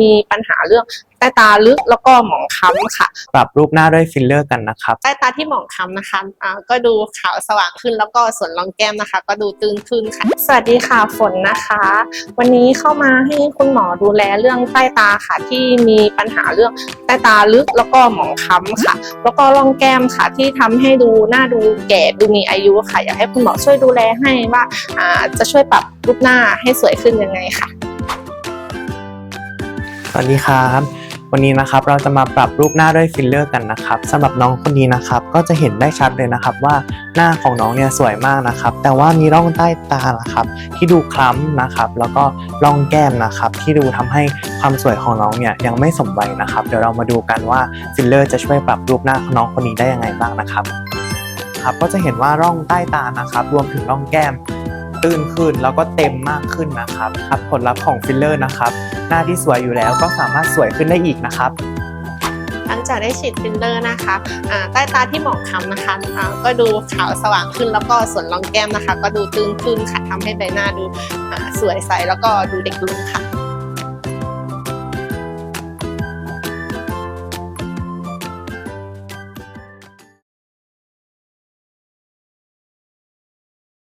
มีปัญหาเรื่องใต้ตาลึกแล้วก็หมองคล้ำค่ะ ปรับรูปหน้าด้วยฟิลเลอร์กันนะครับ ใต้ตาที่หมองคล้ำนะคะอ่าก็ดูขาวสว่างขึ้นแล้วก็ส่วนรองแก้มนะคะ ก็ดูตื้นขึ้นค่ะ สวัสดีค่ะฝนนะคะ วันนี้เข้ามาให้คุณหมอดูแลเรื่องใต้ตาค่ะ ที่มีปัญหาเรื่องใต้ตาลึกแล้วก็หมองคล้ำค่ะ แล้วก็ร่องแก้มค่ะที่ทำให้ดูหน้าดูแก่ดูมีอายุค่ะ อยากให้คุณหมอช่วยดูแลให้ว่าอ่าจะช่วยปรับรูปหน้าให้สวยขึ้นยังไงค่ะ สวัสดีครับ วันนี้นะครับเราจะมาปรับรูปหน้าด้วยฟิลเลอร์กันนะครับสำหรับน้องคนนี้นะครับก็จะเห็นได้ชัดเลยนะครับว่าหน้าของน้องเนี่ยสวยมากนะครับ แต่ว่ามีร่องใต้ตานะครับที่ดูคล้ำนะครับ แล้วก็ร่องแก้มนะครับที่ดูทำให้ความสวยของน้องเนี่ยยังไม่สมวัยนะครับ เดี๋ยวเรามาดูกันว่าฟิลเลอร์จะช่วยปรับรูปหน้าของน้องคนนี้ได้ยังไงบ้างนะครับครับก็จะเห็นว่าร่องใต้ตานะครับ รวมถึงร่องแก้มตื้นขึ้นแล้วก็เต็มมากขึ้นนะครับครับผลลัพธ์ของฟิลเลอร์นะครับ หน้าที่สวยอยู่แล้วก็สามารถสวยขึ้นได้อีกนะครับ หลังจากได้ฉีดฟิลเลอร์นะคะใต้ตาที่หมองคล้ำนะคะก็ดูขาวสว่างขึ้นแล้วก็ส่วนรองแก้มนะคะ ก็ดูตื้นขึ้นค่ะทำให้ใบหน้าดูสวยใสแล้วก็ดูเด็กลงค่ะ